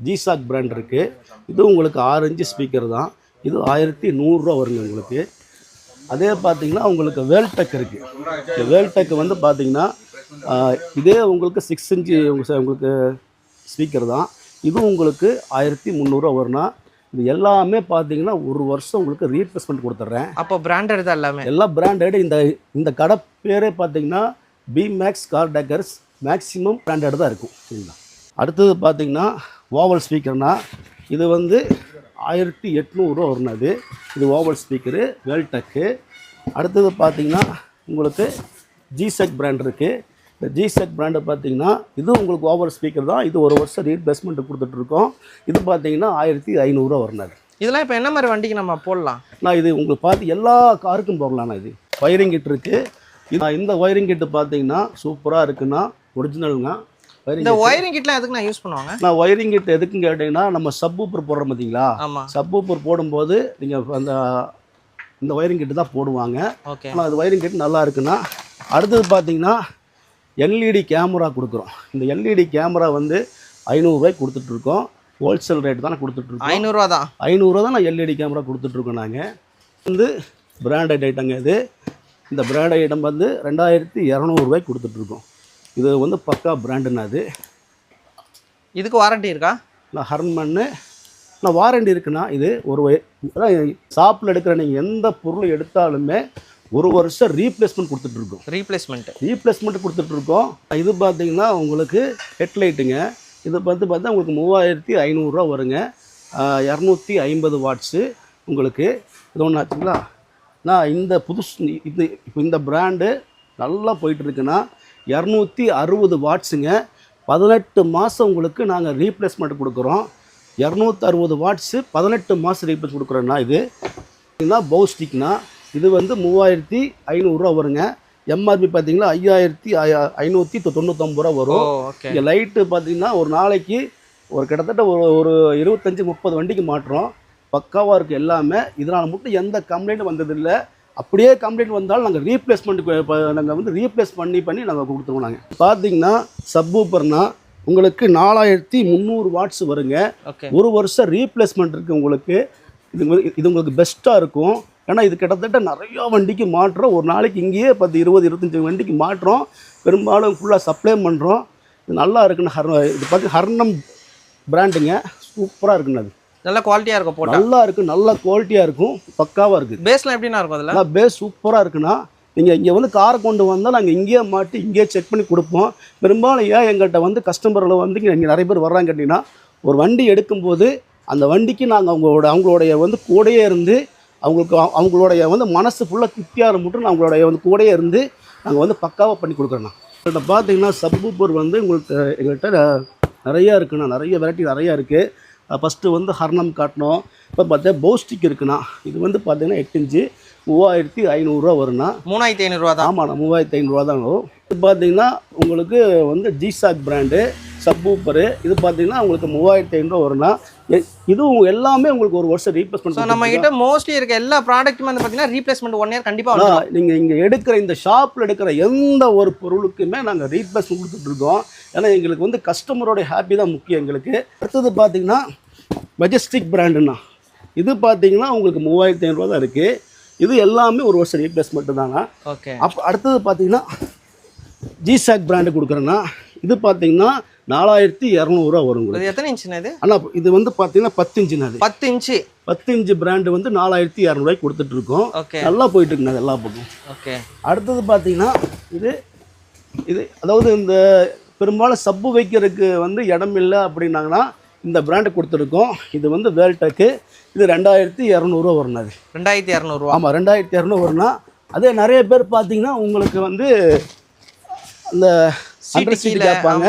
S1: ஜிசாக் பிராண்ட் இருக்குது இது உங்களுக்கு ஆரஞ்சு ஸ்பீக்கர் தான். இது ஆயிரத்தி நூறுரூவா வருங்க உங்களுக்கு. அதே பார்த்தீங்கன்னா உங்களுக்கு வேல்டெக் இருக்குது இந்த வேல்டெக் வந்து பார்த்தீங்கன்னா இதே உங்களுக்கு சிக்ஸ் இன்ச்சு உங்களுக்கு ஸ்பீக்கர் தான். இதுவும் உங்களுக்கு ஆயிரத்தி முந்நூறுரூவா வரும்னா இது எல்லாமே பார்த்தீங்கன்னா ஒரு வருஷம் உங்களுக்கு ரீப்ளேஸ்மெண்ட் கொடுத்துட்றேன்
S2: அப்போ பிராண்டட் தான் எல்லாமே?
S1: எல்லா பிராண்டட் இந்த இந்த கடை பேரே பார்த்தீங்கன்னா B max car decors maximum branded தான் இருக்கும். சரிங்களா? அடுத்தது பார்த்தீங்கன்னா ஓவல் ஸ்பீக்கர்னா இது வந்து ஆயிரத்தி எட்நூறுரூவா வரும்னா இது. இது ஓவல் ஸ்பீக்கரு வெல்டெக்கு அடுத்தது பார்த்தீங்கன்னா உங்களுக்கு ஜிசெக் பிராண்ட் இருக்குது இந்த ஜிசெக் பிராண்டை பார்த்தீங்கன்னா இது உங்களுக்கு ஓவர் ஸ்பீக்கர் தான். இது ஒரு வருஷம் ரீப்ளேஸ்மெண்ட் கொடுத்துட்ருக்கோம். இது பார்த்தீங்கன்னா ஆயிரத்தி ஐநூறுரூவா வரும்னாது
S2: இதெல்லாம் இப்போ என்ன மாதிரி வண்டிக்கு நம்ம போடலாம்?
S1: நான் இது உங்களுக்கு பார்த்து எல்லா காருக்கும் போடலாண்ணா இது. ஒயரிங் கிட் இருக்குது இந்த ஒயரிங் கிட்டு பார்த்தீங்கன்னா சூப்பராக இருக்குன்னா ஒரிஜினலுங்க
S2: இந்த ஒயரிங் கிட்லாம் எதுக்கு நான் யூஸ் பண்ணுவாங்க?
S1: நான் ஒயரிங் கிட் எதுக்குன்னு கேட்டிங்கன்னா நம்ம சப்பூப்பர் போடுறோம் பார்த்தீங்களா
S2: ஆமா.
S1: சப்பூப்பர் போடும்போது நீங்கள் அந்த இந்த ஒயரிங் கிட்டு தான் போடுவாங்க.
S2: ஓகே.
S1: ஆனால் அது ஒயரிங் கிட் நல்லா இருக்குன்னா அடுத்தது பார்த்தீங்கன்னா எல்இடி கேமரா கொடுக்குறோம். இந்த எல்இடி கேமரா வந்து ஐநூறுரூவாய்க்கு கொடுத்துட்ருக்கோம். ஹோல்சேல் ரேட் தானே கொடுத்துட்ருக்கோம்.
S2: ஐநூறுரூவா தான்.
S1: ஐநூறுரூவா தான் நான் எல்இடி கேமரா கொடுத்துட்ருக்கோம் நாங்கள் வந்து பிராண்டட் ஐட்டங்க இது. இந்த பிராண்ட் ஐட்டம் வந்து ரெண்டாயிரத்தி இரநூறுவாய்க்கு கொடுத்துட்ருக்கோம். இது வந்து பக்கா பிராண்டுண்ணா அது.
S2: இதுக்கு வாரண்டி இருக்கா?
S1: நான் ஹர்மன்னு. நான் வாரண்டி இருக்குண்ணா இது ஒரு அதான் ஷாப்பில் எடுக்கிற நீங்கள் எந்த பொருள் எடுத்தாலுமே ஒரு வருஷம் ரீப்ளேஸ்மெண்ட் கொடுத்துட்ருக்கோம்
S2: ரீப்ளேஸ்மெண்ட்
S1: ரீப்ளேஸ்மெண்ட் கொடுத்துட்ருக்கோம் இது பார்த்தீங்கன்னா உங்களுக்கு ஹெட்லைட்டுங்க இது வந்து பார்த்தா உங்களுக்கு மூவாயிரத்தி ஐநூறுரூவா வருங்க. இரநூத்தி ஐம்பது வாட்ஸு உங்களுக்கு. இது ஒன்று ஆச்சுங்களா? நான் இந்த புதுசு இது இப்போ இந்த பிராண்டு நல்லா போயிட்டுருக்குன்னா இரநூத்தி அறுபது வாட்ஸுங்க பதினெட்டு மாதம் உங்களுக்கு நாங்கள் ரீப்ளேஸ்மெண்ட் கொடுக்குறோம். இரநூத்தி அறுபது வாட்ஸு பதினெட்டு மாதம் ரீப்ளேஸ் கொடுக்குறோன்னா இது. பார்த்தீங்கன்னா பௌஸ்டிக்னா இது வந்து மூவாயிரத்தி ஐநூறுரூவா வருங்க. எம்ஆர்பி பார்த்தீங்கன்னா ஐயாயிரத்தி ஐநூற்றி தொண்ணூத்தொம்பது ரூபா வரும். இங்கே லைட்டு பார்த்தீங்கன்னா ஒரு நாளைக்கு ஒரு கிட்டத்தட்ட ஒரு ஒரு இருபத்தஞ்சி முப்பது வண்டிக்கு மாட்டுறோம் பக்காவாக இருக்குது எல்லாமே. இதனால் மட்டும் எந்த கம்ப்ளைண்ட்டும் வந்ததில்லை. அப்படியே கம்ப்ளைண்ட் வந்தாலும் நாங்கள் ரீப்ளேஸ்மெண்ட் நாங்கள் வந்து ரீப்ளேஸ் பண்ணி பண்ணி நாங்கள் கொடுத்துருவோம் நாங்கள் பார்த்தீங்கன்னா சப்பூப்பர்னா உங்களுக்கு நாலாயிரத்தி முந்நூறு வாட்ஸ் வருங்க. ஒரு வருஷம் ரீப்ளேஸ்மெண்ட் இருக்குது உங்களுக்கு. இது இது உங்களுக்கு பெஸ்ட்டாக இருக்கும். ஏன்னா இது கிட்டத்தட்ட நிறையா வண்டிக்கு மாட்டுறோம் ஒரு நாளைக்கு இங்கேயே பத்து இருபது இருபத்தஞ்சி வண்டிக்கு மாட்டுறோம் பெரும்பாலும் ஃபுல்லாக சப்ளை பண்ணுறோம் இது நல்லா இருக்குன்னு ஹர் இது பார்த்து ஹர்ணம் பிராண்டுங்க சூப்பராக இருக்குண்ணா அது.
S2: நல்ல குவாலிட்டியா இருக்கும் போட்டா.
S1: நல்லா இருக்குது நல்ல குவாலிட்டியாக இருக்கும் பக்காவாக இருக்குது
S2: பேஸ்லாம் எப்படின்னா இருக்கும் அதுல?
S1: ஆனால் பேஸ் சூப்பராக இருக்குண்ணா. நீங்கள் இங்கே வந்து காரை கொண்டு வந்தால் நாங்கள் இங்கேயே மாட்டி இங்கேயே செக் பண்ணி கொடுப்போம். பெரும்பாலும் ஏன் எங்கள்கிட்ட வந்து கஸ்டமரில் வந்து இங்கே நிறைய பேர் வர்றாங்க கேட்டிங்கன்னா ஒரு வண்டி எடுக்கும்போது அந்த வண்டிக்கு நாங்கள் அவங்களோட அவங்களுடைய வந்து கூடயே இருந்து அவங்களுக்கு அவ- அவங்களுடைய வந்து மனசு ஃபுல்லாக திருப்தியாக மட்டும் அவங்களுடைய வந்து கூடயே இருந்து நாங்கள் வந்து பக்காவாக பண்ணி கொடுக்குறோண்ணா. எங்கள்கிட்ட பார்த்தீங்கன்னா சப்பூப்பர் வந்து உங்களுக்கு எங்கள்கிட்ட நிறையா இருக்குண்ணா. நிறைய வெரைட்டி நிறையா இருக்குது ஃபஸ்ட்டு வந்து ஹர்ணம் காட்டணும். இப்போ பார்த்தா பௌஸ்டிக் இருக்குண்ணா. இது வந்து பார்த்தீங்கன்னா எட்டு இன்ச்சு. மூவாயிரத்தி ஐநூறுரூவா வரும்ண்ணா
S2: மூணாயிரத்தி ஐநூறு ரூபா தான்
S1: ஆமாண்ணா மூவாயிரத்தி ஐநூறுரூவா தான் வரும். இது பார்த்தீங்கன்னா உங்களுக்கு வந்து ஜிசாக் பிராண்டு சப்பூப்பரு இது பார்த்தீங்கன்னா உங்களுக்கு மூவாயிரத்தி ஐநூறுரூவா வரும்னா இதுவும் எல்லாமே உங்களுக்கு ஒரு வருஷம்
S2: ஸோ
S1: ரீப்ளேஸ்மெண்ட்
S2: நம்ம கிட்ட மோஸ்ட்லி இருக்க எல்லா ப்ராடக்ட்டுமே வந்து பார்த்தீங்கன்னா ரீப்ளேஸ்மெண்ட் ஒன் இயர் கண்டிப்பாக
S1: நீங்கள் இங்கே எடுக்கிற இந்த ஷாப்பில் எடுக்கிற எந்த ஒரு பொருளுக்குமே நாங்கள் ரீப்ளேஸ்மெண்ட் கொடுத்துட்ருக்கோம் ஏன்னா எங்களுக்கு வந்து கஸ்டமரோட ஹாப்பி தான் முக்கியம் எங்களுக்கு. அடுத்தது பார்த்தீங்கன்னா மெஜஸ்டிக் பிராண்டுண்ணா இது பார்த்தீங்கன்னா உங்களுக்கு மூவாயிரத்தி ஐநூறுரூவா தான் இருக்குது இது எல்லாமே ஒரு வருஷம் ரீப்ளேஸ்மெண்ட்டு தாங்க
S2: ஓகே
S1: அப்போ அடுத்தது பார்த்தீங்கன்னா ஜிசாக் பிராண்டு கொடுக்குறேன்னா இது பார்த்தீங்கன்னா நாலாயிரத்தி இரநூறுவா வரும்
S2: எத்தனை இது?
S1: ஆனால் இது வந்து பார்த்தீங்கன்னா பத்து இன்ச்சுண்ணா அது
S2: பத்து இன்ச்சு.
S1: பத்து இன்ச்சு பிராண்டு வந்து நாலாயிரத்தி இரநூறுவாய்க்கு கொடுத்துட்ருக்கோம்.
S2: ஓகே.
S1: நல்லா போயிட்டு இருக்குங்க அது எல்லா பக்கம்
S2: ஓகே.
S1: அடுத்தது பார்த்தீங்கன்னா இது இது அதாவது இந்த பெரும்பாலும் சப்பு வைக்கிறதுக்கு வந்து இடம் இல்லை அப்படின்னாங்கன்னா இந்த பிராண்டு கொடுத்துருக்கோம். இது வந்து வேல்டெக்கு இது ரெண்டாயிரத்தி இரநூறுவா வரும் அது
S2: ரெண்டாயிரத்தி இரநூறுவா.
S1: ஆமாம் ரெண்டாயிரத்தி இரநூறு வரும்னா அதே நிறைய பேர் பார்த்தீங்கன்னா உங்களுக்கு வந்து அந்த அண்டர் கேட்பாங்க.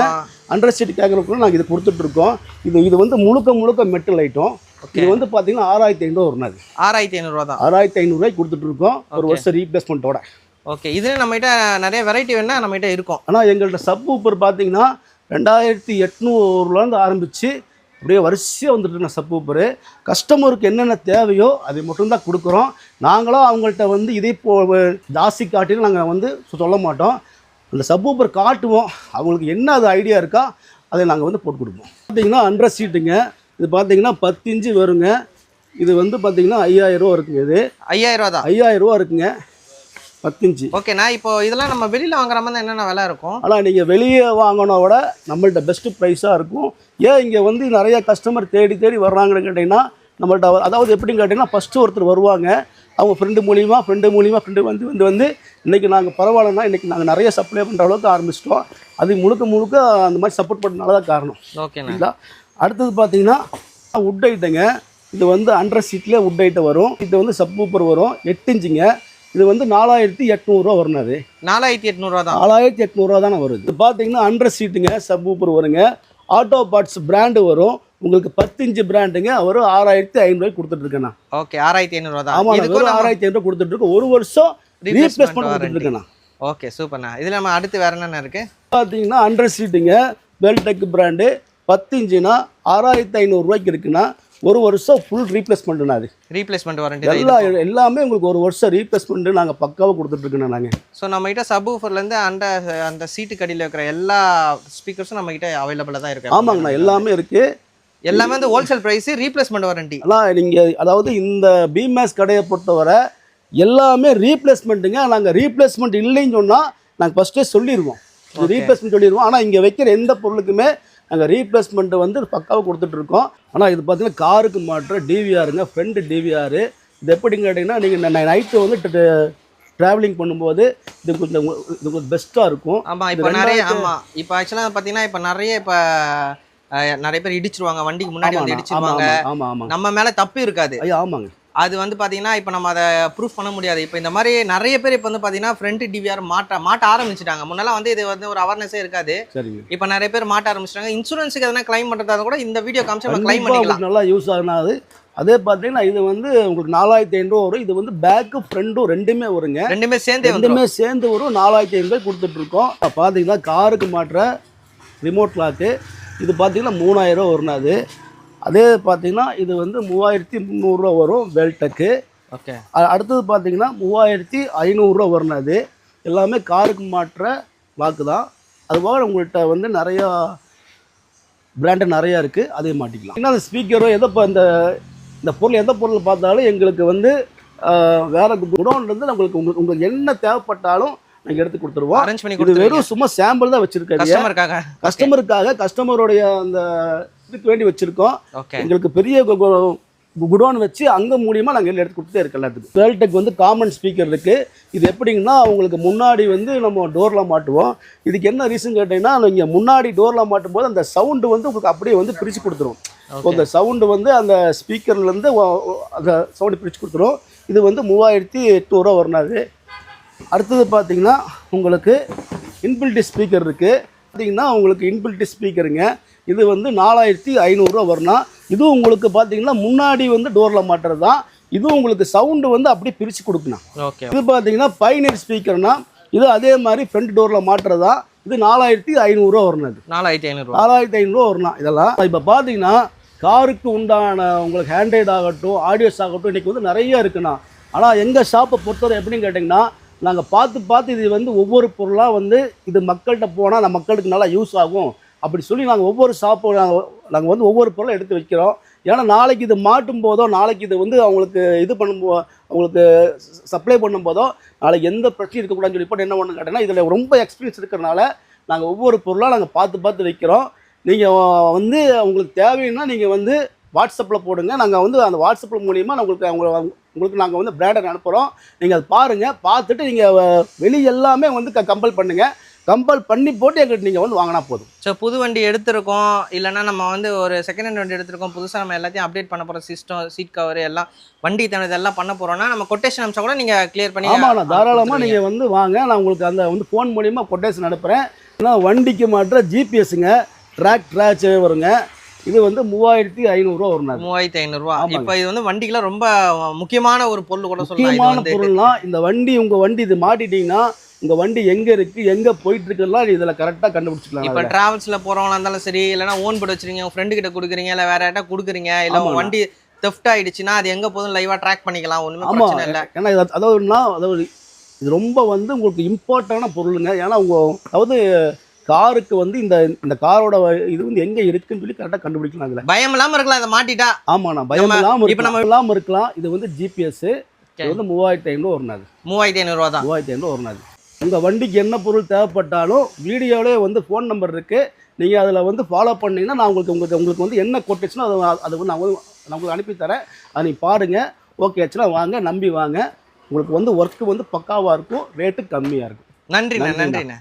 S1: அண்டர் சீட்டு கேட்குறதுக்குள்ள நாங்கள் இது கொடுத்துட்ருக்கோம். இது இது வந்து முழுக்க முழுக்க மெட்டல் ஐட்டம் இது வந்து பார்த்தீங்கன்னா ஆறாயிரத்தி ஐநூறு வரும் அது.
S2: ஆறாயிரத்தி ஐநூறுவா தான்.
S1: ஆறாயிரத்தி ஐநூறுரூவாய்க்கு கொடுத்துட்ருக்கோம். ஒரு வருஷம் ரீப்ளேஸ்மெண்ட்டோட
S2: ஓகே இதுல நம்ம கிட்ட நிறைய வெரைட்டி வேணா நம்ம கிட்ட இருக்கும்.
S1: ஆனால் எங்கள்கிட்ட சப் ஊப்பர் பார்த்தீங்கன்னா ரெண்டாயிரத்தி எட்நூறுலேருந்து ஆரம்பித்து அப்படியே வரிசையாக வந்துட்டு நான் சப் ஊப்பரு கஸ்டமருக்கு என்னென்ன தேவையோ அதை மட்டும்தான் கொடுக்குறோம். நாங்களும் அவங்கள்ட்ட வந்து இதே போ ஜாஸ்தி காட்டிலும் நாங்கள் வந்து சொல்ல மாட்டோம். அந்த சப் ஊப்பர் காட்டுவோம். அவங்களுக்கு என்ன அது ஐடியா இருக்கா அதை நாங்கள் வந்து போட்டு கொடுப்போம். பார்த்தீங்கன்னா அண்டர் சீட்டுங்க இது பார்த்தீங்கன்னா பத்து இன்ச்சு வருங்க. இது வந்து பார்த்தீங்கன்னா ஐயாயிரம் ரூபா இருக்குங்க இது.
S2: ஐயாயிரம் ரூபா தான்
S1: ஐயாயிரம் ரூபா இருக்குங்க. பத்து இன்ச்சு.
S2: ஓகேண்ணா இப்போ இதெல்லாம் நம்ம வெளியில வாங்குற மாதிரி தான் என்னென்ன விலை இருக்கும்?
S1: ஆனால் நீங்கள் வெளியே வாங்கினா விட நம்மள்ட்ட பெஸ்ட்டு ப்ரைஸாக இருக்கும். ஏன் இங்கே வந்து நிறைய கஸ்டமர் தேடி தேடி வர்றாங்கன்னு கேட்டிங்கன்னா நம்மள்ட்ட வ- அதாவது எப்படின்னு கேட்டிங்கன்னா ஃபஸ்ட்டு ஒருத்தர் வருவாங்க. அவங்க ஃப்ரெண்டு மூலியமாக ஃப்ரெண்டு மூலியமாக ஃப்ரெண்டு வந்து வந்து வந்து இன்றைக்கி நாங்கள் பரவாயில்லன்னா இன்றைக்கி நாங்கள் நிறைய சப்ளை பண்ணுற அளவுக்கு ஆரம்பிச்சிட்டோம். அது முழுக்க முழுக்க அந்த மாதிரி சப்போர்ட் பண்ணனால தான் காரணம்.
S2: ஓகேண்ணா
S1: சரிங்களா அடுத்தது பார்த்தீங்கன்னா உட் ஐட்டங்க இது வந்து அண்டர் சீட்லேயே உட் ஐட்டம் வரும். இது வந்து சப்பூப்பர் வரும். எட்டு இன்ச்சுங்க. இது வந்து நாலாயிரத்தி எட்நூறுரூவா வரும் அது.
S2: நாலாயிரத்தி எட்நூறுவா தான்
S1: நாலாயிரத்தி எட்நூறுவா தானே வருது இது. பார்த்தீங்கன்னா அண்டர் சீட்டுங்க சப் ஊப்பர் வருங்க. ஆட்டோ பார்ட்ஸ் பிராண்டு வரும். உங்களுக்கு பத்து இன்ச்சு பிராண்டுங்க ஒரு ஆறாயிரத்தி ஐநூறுவாய்க்கு கொடுத்துட்டு இருக்கேண்ணா.
S2: ஓகே ஆறாயிரத்தி ஐநூறுவா தான்
S1: ஆமாம் வெறும்
S2: நம்ம
S1: ஆறாயிரத்தி ஐநூறு கொடுத்துட்டு இருக்கோம். ஒரு வருஷம் ரீப்ளேஸ்மெண்ட் கொடுத்துட்டு. இருக்கேண்ணா.
S2: ஓகே சூப்பர்ண்ணா. இதுல நம்ம அடுத்து வேற என்னென்ன இருக்கு?
S1: பார்த்தீங்கன்னா அண்டர் சீட்டுங்க வெல்டெக் பிராண்டு பத்து இன்ச்சுனா ஆறாயிரத்தி ஐநூறுரூவாய்க்கு இருக்குன்னா ஒரு வருஷம் ஃபுல் ரீப்ளேஸ்மெண்ட்டுண்ணா அது.
S2: ரீப்ளேஸ்மெண்ட் வாரண்டி
S1: எல்லா எல்லாமே உங்களுக்கு ஒரு வருஷம் ரீப்ளேஸ்மெண்ட்டு நாங்கள் பக்காவாக கொடுத்துட்ருக்கோண்ணா நாங்கள்
S2: ஸோ நம்ம கிட்ட சப் இருந்து அந்த அந்த சீட்டு கடியில் இருக்கிற எல்லா ஸ்பீக்கர்ஸும் நம்ம கிட்ட அவைலபிளாக தான் இருக்கு.
S1: ஆமாங்கண்ணா எல்லாமே இருக்குது
S2: எல்லாமே வந்து ஹோல்சேல் பிரைஸ் ரீப்ளேஸ்மெண்ட் வாரண்டி
S1: ஆனால் நீங்கள் அதாவது இந்த பிமேஸ் கடையை பொறுத்தவரை எல்லாமே ரீப்ளேஸ்மெண்ட்டுங்க நாங்கள் ரீப்ளேஸ்மெண்ட் இல்லைன்னு சொன்னால் நாங்கள் ஃபஸ்ட்டே சொல்லிடுவோம். ரீப்ளேஸ்மெண்ட் சொல்லிடுவோம் ஆனால் இங்கே வைக்கிற எந்த பொருளுக்குமே நாங்கள் ரீப்ளேஸ்மெண்ட்டு வந்து பக்காவாக கொடுத்துட்ருக்கோம் ஆனால் இது பார்த்தீங்கன்னா காருக்கு மாற்ற டிவிஆருங்க ஃப்ரெண்டு டிவிஆர் இது எப்படின்னு கேட்டிங்கன்னா நீங்கள் நைட்டு வந்து ட்ராவலிங் பண்ணும்போது இது கொஞ்சம் இது கொஞ்சம் பெஸ்ட்டாக இருக்கும்.
S2: ஆமா
S1: இது
S2: இப்போ நிறைய
S1: ரெண்டாயிரத்து-
S2: ஆமா. இப்போ ஆக்சுவலாக பார்த்தீங்கன்னா இப்போ நிறைய இப்போ நிறைய பேர் இடிச்சிருவாங்க வண்டிக்கு முன்னாடி வந்து இடிச்சிருவாங்க. நம்ம மேல தப்பு இருக்காது.
S1: ஆமாங்க.
S2: அது வந்து பாத்தீங்கன்னா இப்போ நம்ம அதை ப்ரூஃப் பண்ண முடியாது. இப்போ இந்த மாதிரி நிறைய பேர் இப்போ வந்து பாத்தீங்கன்னா ஃப்ரண்ட் டிவிஆர் மாட்ட மாட்ட ஆரம்பிச்சிட்டாங்க. முன்னெல்லாம் வந்து இது வந்து ஒரு அவேர்னஸே இருக்காது. இப்போ நிறைய பேர் மாட்ட ஆரம்பிச்சிட்டாங்க. இன்சூரன்ஸுக்கு எதனா கிளைம் பண்றதா கூட இந்த வீடியோ காமிச்சு நம்ம கிளைம் பண்ணிக்கலாம்.
S1: நல்லா யூஸ் ஆகுனாது அதே. பார்த்தீங்கன்னா இது வந்து உங்களுக்கு நாலாயிரத்தி ஐநூறு வரும். இது வந்து பேக்கு ஃப்ரண்ட்டும் ரெண்டுமே வருங்க.
S2: ரெண்டுமே சேர்ந்தே
S1: ரெண்டுமே சேர்ந்து வரும். நாலாயிரத்தி ஐநூறு கொடுத்துட்டு இருக்கோம். பார்த்தீங்கன்னா காருக்கு மாற்ற ரிமோட் லாக்கு இது பார்த்தீங்கன்னா மூணாயிரம் வரும் அது. அதே பார்த்தீங்கன்னா இது வந்து மூவாயிரத்தி முந்நூறுரூவா வரும் வெல்டெக்கு.
S2: ஓகே.
S1: அடுத்தது பார்த்தீங்கன்னா மூவாயிரத்தி ஐநூறுரூவா வரும் அது. எல்லாமே காருக்கு மாற்ற லாக்கு தான். அதுபோக உங்கள்கிட்ட வந்து நிறையா பிராண்டு நிறையா இருக்குது அதே மாட்டிக்கலாம். இன்னும் அந்த ஸ்பீக்கரோ எதை இப்போ இந்த இந்த பொருள் எந்த பொருள் பார்த்தாலும் எங்களுக்கு வந்து வேற குடோன்லேருந்து நம்மளுக்கு உங்களுக்கு உங்களுக்கு என்ன தேவைப்பட்டாலும் நாங்கள் எடுத்து கொடுத்துருவோம்.
S2: அரேஞ்ச் பண்ணி
S1: இது வெறும் சும்மா சாம்பிள் தான் வச்சிருக்காங்க
S2: கஸ்டமருக்காக
S1: கஸ்டமருக்காக கஸ்டமருடைய அந்த இதுக்கு வேண்டி வச்சிருக்கோம். எங்களுக்கு பெரிய குடோன் வச்சு அங்கே மூலியமாக நாங்கள் எடுத்து கொடுத்துட்டே இருக்கோம் எல்லாத்துக்கும். வேல்டெக் வந்து காமன் ஸ்பீக்கர் இருக்குது இது எப்படிங்கன்னா உங்களுக்கு முன்னாடி வந்து நம்ம டோரில் மாட்டுவோம். இதுக்கு என்ன ரீசன் கேட்டிங்கன்னா நீங்கள் முன்னாடி டோரில் மாட்டும் போது அந்த சவுண்டு வந்து உங்களுக்கு அப்படியே வந்து பிரித்து கொடுத்துரும். அந்த சவுண்டு வந்து அந்த ஸ்பீக்கர்லேருந்து அந்த சவுண்டு பிரித்து கொடுத்துரும். இது வந்து மூவாயிரத்தி எட்நூறுவா வரணும் அடுத்தது பார்த்தீங்கன்னா உங்களுக்கு இன்பில்ட் ஸ்பீக்கர் இருக்குது பார்த்தீங்கன்னா உங்களுக்கு இன்பில்ட் ஸ்பீக்கருங்க இது வந்து நாலாயிரத்தி ஐநூறுரூவா வரணும் இதுவும் உங்களுக்கு பார்த்தீங்கன்னா முன்னாடி வந்து டோரில் மாட்டுறது தான். இதுவும் உங்களுக்கு சவுண்டு வந்து அப்படியே பிரித்து கொடுக்கணும்.
S2: ஓகே.
S1: இது பார்த்தீங்கன்னா பைனர் ஸ்பீக்கர்னா இது அதே மாதிரி ஃப்ரண்ட் டோரில் மாட்டுறது தான். இது நாலாயிரத்தி ஐநூறுரூவா வரணும் இது.
S2: நாலாயிரத்தி ஐநூறுரூவா
S1: நாலாயிரத்தி ஐநூறுரூவா வரலாம் இதெல்லாம். இப்போ பார்த்தீங்கன்னா காருக்கு உண்டான உங்களுக்கு ஹேண்ட்ரைட் ஆகட்டும் ஆடியோஸ் ஆகட்டும் இன்றைக்கி வந்து நிறைய இருக்குண்ணா. ஆனால் எங்கள் ஷாப்பை பொறுத்தவரை எப்படின்னு கேட்டிங்கன்னா நாங்கள் பார்த்து பார்த்து இது வந்து ஒவ்வொரு பொருளாக வந்து இது மக்கள்கிட்ட போனால் நம்ம மக்களுக்கு நல்லா யூஸ் ஆகும். அப்படி சொல்லி நாங்கள் ஒவ்வொரு ஷாப்பு நாங்கள் நாங்கள் வந்து ஒவ்வொரு பொருளும் எடுத்து வைக்கிறோம். ஏன்னா நாளைக்கு இது மாட்டும் போதோ நாளைக்கு இது வந்து அவங்களுக்கு இது பண்ணும்போ அவங்களுக்கு சப்ளை பண்ணும்போதோ நாளைக்கு எந்த பிரச்சனையும் இருக்கக்கூடாதுன்னு சொல்லி போட்டு என்ன பண்ணு கேட்டேன்னா இதில் ரொம்ப எக்ஸ்பீரியன்ஸ் இருக்கிறனால நாங்கள் ஒவ்வொரு பொருளாக நாங்கள் பார்த்து பார்த்து வைக்கிறோம். நீங்கள் வந்து உங்களுக்கு தேவைன்னா நீங்கள் வந்து வாட்ஸ்அப்பில் போடுங்க. நாங்கள் வந்து அந்த வாட்ஸ்அப்பில் மூலியமாக உங்களுக்கு அவங்க உங்களுக்கு நாங்கள் வந்து பிராண்டட் அனுப்புகிறோம் நீங்கள் அதை பாருங்கள் பார்த்துட்டு நீங்கள் வெளியே எல்லாமே வந்து கம்பல் பண்ணுங்கள் கம்பல் பண்ணி போட்டு எங்கள்கிட்ட நீங்கள் வந்து வாங்கினா போதும்.
S2: ஸோ புது வண்டி எடுத்திருக்கோம். இல்லைன்னா நம்ம வந்து ஒரு செகண்ட் ஹேண்ட் வண்டி எடுத்திருக்கோம். புதுசாக நம்ம எல்லாத்தையும் அப்டேட் பண்ண போகிறோம் சிஸ்டம் சீட் கவர் எல்லாம் வண்டி தனது எல்லாம் பண்ண போகிறோம்னா நம்ம கொட்டேஷன் அம்சம் கூட நீங்கள் கிளியர் பண்ணி
S1: ஆமாண்ணா தாராளமாக. நீங்கள் வந்து வாங்க. நான் உங்களுக்கு அந்த வந்து ஃபோன் மூலியமாக கொட்டேஷன் அனுப்புகிறேன் ஏன்னா வண்டிக்கு மாற்ற ஜிபிஎஸ்ஸுங்க ட்ராக் ட்ராச் வருங்க இது வந்து மூவாயிரத்தி ஐநூறுரூவா வரும்
S2: மூவாயிரத்தி ஐநூறுரூவா. இப்போ இது வந்து வண்டிக்கெல்லாம் ரொம்ப முக்கியமான ஒரு பொருள் கூட சொல்லலாம் இது
S1: முக்கியமான பொருள்னா இந்த வண்டி உங்க வண்டி இது மாட்டிட்டீங்கன்னா உங்க வண்டி எங்க இருக்கு எங்க போயிட்டு இருக்குலாம் இதுல கரெக்டா கண்டுபிடிச்சிக்கலாம்
S2: இப்போ. டிராவல்ஸ்ல போறவங்களா இருந்தாலும் சரி இல்லைன்னா ஓன் போர்டு வச்சிருக்கீங்க உங்க ஃப்ரெண்டு கிட்ட கொடுக்குறீங்க இல்லை வேற யார்ட்டா கொடுக்குறீங்க இல்லை. வண்டி தெஃப்ட் ஆயிடுச்சுன்னா அது எங்க போதும் லைவா ட்ராக் பண்ணிக்கலாம் ஒண்ணுமே பிரச்சனை இல்லை
S1: ஏன்னா இது அதாவதுன்னா அதாவது இது ரொம்ப வந்து உங்களுக்கு இம்பார்ட்டண்டான பொருளுங்க ஏன்னா உங்க அதாவது காருக்கு வந்து இந்த இந்த காரோட இது வந்து எங்க இருக்குன்னு சொல்லி கரெக்டா கண்டுபிடிக்கலாம் அதுல.
S2: பயம் இல்லாம இருக்கலாம் இதை மாட்டிட்டா.
S1: ஆமாண்ணா பயம்
S2: நம்ம-
S1: இல்லாம
S2: இப்ப நம்ம-
S1: இல்லாம இருக்கலாம். இது வந்து ஜிபிஎஸ் இது வந்து மூவாயிரத்தி ஐநூறு வரும் அது
S2: மூவாயிரத்தி ஐநூறுரூவா தான்.
S1: மூவாயிரத்தி ஐநூறு வரும் அது உங்க வண்டிக்கு என்ன பொருள் தேவைப்பட்டாலும் வீடியோவிலே வந்து ஃபோன் நம்பர் இருக்கு. நீங்க அதுல வந்து ஃபாலோ பண்ணீங்கன்னா நான் உங்களுக்கு உங்களுக்கு உங்களுக்கு வந்து என்ன கொட்டேஷனோ அதை அதை வந்து நான் நான் உங்களுக்கு அனுப்பி தரேன். அதை நீ பாருங்க. ஓகே ஆச்சுன்னா வாங்க நம்பி வாங்க. உங்களுக்கு வந்து ஒர்க்கு வந்து பக்காவா இருக்கும் ரேட்டு கம்மியா இருக்கும். நன்றிண்ணா.
S2: நன்றிண்ணே.